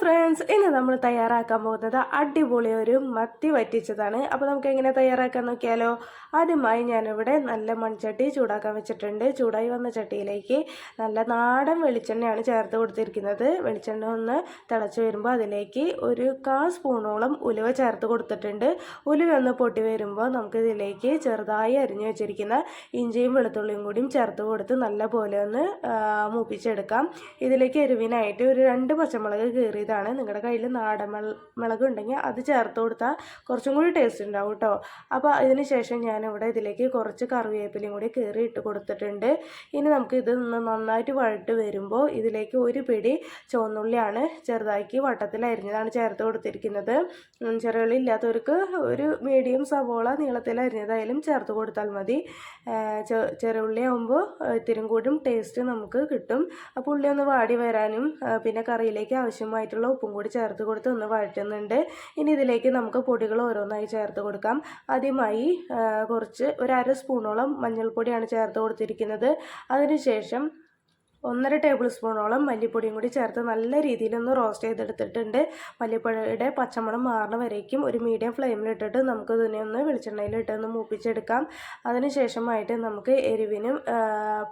Friends ഇന്ന് നമ്മൾ തയ്യാറാക്കാൻ പോകുന്നത് അടിപൊളി ഒരു മത്തി വറ്റിച്ചതാണ്. അപ്പോൾ നമുക്ക് എങ്ങനെ തയ്യാറാക്കാൻ നോക്കിയാലോ? ആദ്യമായി ഞാനിവിടെ നല്ല മൺചട്ടി ചൂടാക്കാൻ വെച്ചിട്ടുണ്ട്. ചൂടായി വന്ന ചട്ടിയിലേക്ക് നല്ല നാടൻ വെളിച്ചെണ്ണയാണ് ചേർത്ത് കൊടുത്തിരിക്കുന്നത്. വെളിച്ചെണ്ണ ഒന്ന് തിളച്ച് വരുമ്പോൾ അതിലേക്ക് ഒരു കാ സ്പൂണോളം ഉലുവ ചേർത്ത് കൊടുത്തിട്ടുണ്ട്. ഉലുവ ഒന്ന് പൊട്ടി വരുമ്പോൾ നമുക്ക് ഇതിലേക്ക് ചെറുതായി അരിഞ്ഞു വെച്ചിരിക്കുന്ന ഇഞ്ചിയും വെളുത്തുള്ളിയും കൂടിയും ചേർത്ത് കൊടുത്ത് നല്ല പോലെ ഒന്ന് മൂപ്പിച്ചെടുക്കാം. ഇതിലേക്ക് എരിവിനായിട്ട് ഒരു രണ്ട് പച്ചമുളക് കീറിയതാണ് നിങ്ങളുടെ കയ്യിൽ നാടൻ മുളക് ഉണ്ടെങ്കിൽ അത് ചേർത്ത് കൊടുത്താൽ കുറച്ചും കൂടി ടേസ്റ്റ് ഉണ്ടാവും കേട്ടോ അപ്പോൾ അതിന് ശേഷം ഞാനിവിടെ ഇതിലേക്ക് കുറച്ച് കറിവേപ്പിലയും കൂടി കയറി ഇട്ട് കൊടുത്തിട്ടുണ്ട്. ഇനി നമുക്ക് ഇത് നന്നായിട്ട് വഴട്ട് വരുമ്പോൾ ഇതിലേക്ക് ഒരു പിടി ചുവന്നുള്ളിയാണ് ചെറുതാക്കി വട്ടത്തിൽ അരിഞ്ഞതാണ് ചേർത്ത് കൊടുത്തിരിക്കുന്നത്. ചെറുകളി ഇല്ലാത്തവർക്ക് ഒരു മീഡിയം സവോള നീളത്തിൽ അരിഞ്ഞതായാലും ചേർത്ത് കൊടുത്താൽ മതി. ചെറുള്ളി ആകുമ്പോൾ ഇത്തിരി കൂടും ടേസ്റ്റ് നമുക്ക് കിട്ടും. അപ്പോൾ ഉള്ളി ഒന്ന് വാടി വരാനും പിന്നെ കറിയിലേക്ക് ആവശ്യമായിട്ടുള്ള ഉപ്പും കൂടി ചേർത്ത് കൊടുത്ത് ഒന്ന് വഴറ്റുന്നുണ്ട്. ഇനി ഇതിലേക്ക് നമുക്ക് പൊടികൾ ഓരോന്നായി ചേർത്ത് കൊടുക്കാം. ആദ്യമായി കുറച്ച് ഒരു അര സ്പൂണോളം മഞ്ഞൾപ്പൊടിയാണ് ചേർത്ത് കൊടുത്തിരിക്കുന്നത്. അതിനുശേഷം ഒന്നര ടേബിൾ സ്പൂണോളം മല്ലിപ്പൊടിയും കൂടി ചേർത്ത് നല്ല രീതിയിലൊന്ന് റോസ്റ്റ് ചെയ്തെടുത്തിട്ടുണ്ട്. മല്ലിപ്പൊടിയുടെ പച്ചമണം മാറുന്ന വരേക്കും ഒരു മീഡിയം ഫ്ലെയിമിലിട്ടിട്ട് നമുക്ക് ഇതിനെ ഒന്ന് വെളിച്ചെണ്ണയിലിട്ടൊന്ന് മൂപ്പിച്ചെടുക്കാം. അതിനുശേഷമായിട്ട് നമുക്ക് എരിവിനും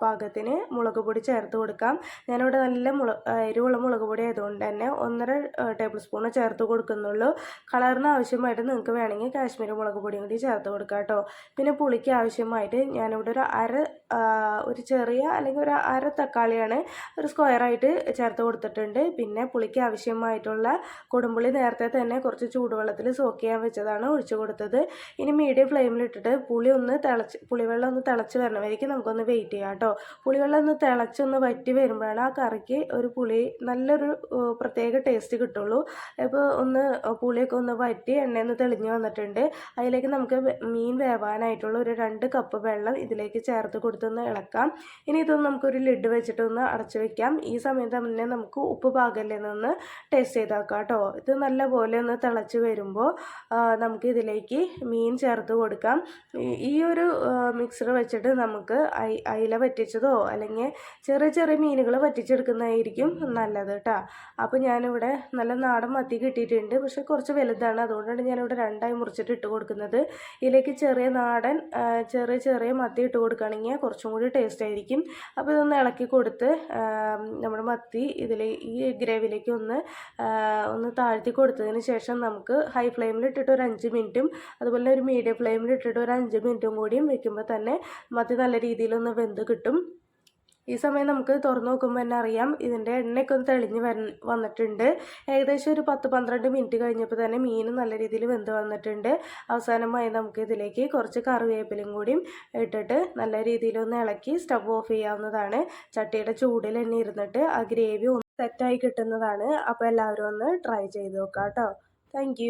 പാകത്തിന് മുളക് പൊടി ചേർത്ത് കൊടുക്കാം. ഞാനിവിടെ നല്ല മുള എരിവുള്ള മുളക് പൊടി ആയതുകൊണ്ട് തന്നെ ഒന്നര ടേബിൾ സ്പൂൺ ചേർത്ത് കൊടുക്കുന്നുള്ളൂ. കളറിന് ആവശ്യമായിട്ട് നിങ്ങൾക്ക് വേണമെങ്കിൽ കാശ്മീരി മുളക് പൊടിയും കൂടി ചേർത്ത് കൊടുക്കാം കേട്ടോ. പിന്നെ പുളിക്ക് ആവശ്യമായിട്ട് ഞാനിവിടെ ഒരു അര ഒരു ചെറിയ അല്ലെങ്കിൽ ഒരു അര തക്കാളിയാണ് ഒരു സ്ക്വയറായിട്ട് ചേർത്ത് കൊടുത്തിട്ടുണ്ട്. പിന്നെ പുളിക്ക് ആവശ്യമായിട്ടുള്ള കൊടുമ്പുളി നേരത്തെ തന്നെ കുറച്ച് ചൂടുവെള്ളത്തിൽ സോക്ക് ചെയ്യാൻ വെച്ചതാണ് ഒഴിച്ചു കൊടുത്തത്. ഇനി മീഡിയം ഫ്ലെയിമിലിട്ടിട്ട് പുളി ഒന്ന് തിളച്ച് പുളിവെള്ളം ഒന്ന് തിളച്ച് വരണമായിരിക്കും നമുക്കൊന്ന് വെയിറ്റ് ചെയ്യാം കേട്ടോ. പുളിവെള്ളം ഒന്ന് തിളച്ചൊന്ന് വറ്റി വരുമ്പോഴാണ് ആ കറിക്ക് ഒരു പുളി നല്ലൊരു പ്രത്യേക ടേസ്റ്റ് കിട്ടുള്ളൂ. ഇപ്പോൾ ഒന്ന് പുളിയൊക്കെ ഒന്ന് വറ്റി എണ്ണയൊന്ന് തെളിഞ്ഞു വന്നിട്ടുണ്ട്. അതിലേക്ക് നമുക്ക് മീൻ വേവാനായിട്ടുള്ള ഒരു രണ്ട് കപ്പ് വെള്ളം ഇതിലേക്ക് ചേർത്ത് കൊടുത്തൊന്ന് ഇളക്കാം. ഇനി ഇതൊന്ന് നമുക്കൊരു ലിഡ് വെച്ചിട്ടൊന്ന് അടച്ചു വെക്കാം. ഈ സമയത്ത് തന്നെ നമുക്ക് ഉപ്പ് പാകല്ലെന്നൊന്ന് ടേസ്റ്റ് ചെയ്താൽ കേട്ടോ. ഇത് നല്ലപോലെ ഒന്ന് തിളച്ച് വരുമ്പോൾ നമുക്ക് ഇതിലേക്ക് മീൻ ചേർത്ത് കൊടുക്കാം. ഈ- ഒരു മിക്സർ വെച്ചിട്ട് നമുക്ക് അയി- അയില വറ്റിച്ചതോ അല്ലെങ്കിൽ ചെറിയ ചെറിയ മീനുകൾ വറ്റിച്ചെടുക്കുന്നതായിരിക്കും നല്ലത് കേട്ടോ അപ്പോൾ ഞാനിവിടെ നല്ല നാടൻ മത്തി കിട്ടിയിട്ടുണ്ട്. പക്ഷേ കുറച്ച് വലുതാണ്. അതുകൊണ്ടാണ് ഞാനിവിടെ രണ്ടായി മുറിച്ചിട്ട് ഇട്ട് കൊടുക്കുന്നത്. ഇതിലേക്ക് ചെറിയ നാടൻ ചെറിയ ചെറിയ മത്തി ഇട്ട് കൊടുക്കുകയാണെങ്കിൽ കുറച്ചും കൂടി ടേസ്റ്റ് ആയിരിക്കും. അപ്പോൾ ഇതൊന്ന് ഇളക്കി കൊടുത്ത് നമ്മുടെ മത്തി ഇതിൽ ഈ ഗ്രേവിയിലേക്ക് ഒന്ന് ഒന്ന് താഴ്ത്തി കൊടുത്തതിന് ശേഷം നമുക്ക് ഹൈ ഫ്ലെയിമിൽ ഇട്ടിട്ട് ഒരു അഞ്ച് മിനിറ്റും അതുപോലെ ഒരു മീഡിയം ഫ്ലെയിമിൽ ഇട്ടിട്ട് ഒരു അഞ്ച് മിനിറ്റും കൂടിയും വെക്കുമ്പോൾ തന്നെ മത്തി നല്ല രീതിയിലൊന്ന് വെന്ത് കിട്ടും. ഈ സമയം നമുക്ക് തുറന്നു നോക്കുമ്പോൾ തന്നെ അറിയാം ഇതിന്റെ എണ്ണയൊക്കെ ഒന്ന് തെളിഞ്ഞ് വന്നിട്ടുണ്ട്. ഏകദേശം ഒരു പത്ത് പന്ത്രണ്ട് മിനിറ്റ് കഴിഞ്ഞപ്പോൾ തന്നെ മീൻ നല്ല രീതിയിൽ വെന്ത് വന്നിട്ടുണ്ട്. അവസാനമായി നമുക്ക് ഇതിലേക്ക് കുറച്ച് കറിവേപ്പിലും കൂടിയും ഇട്ടിട്ട് നല്ല രീതിയിലൊന്ന് ഇളക്കി സ്റ്റവ് ഓഫ് ചെയ്യാവുന്നതാണ്. ചട്ടിയുടെ ചൂടിൽ തന്നെ ഇരുന്നിട്ട് ആ ഗ്രേവി ഒന്ന് സെറ്റായി കിട്ടുന്നതാണ്. അപ്പോൾ എല്ലാവരും ഒന്ന് ട്രൈ ചെയ്ത് നോക്കാം കേട്ടോ താങ്ക്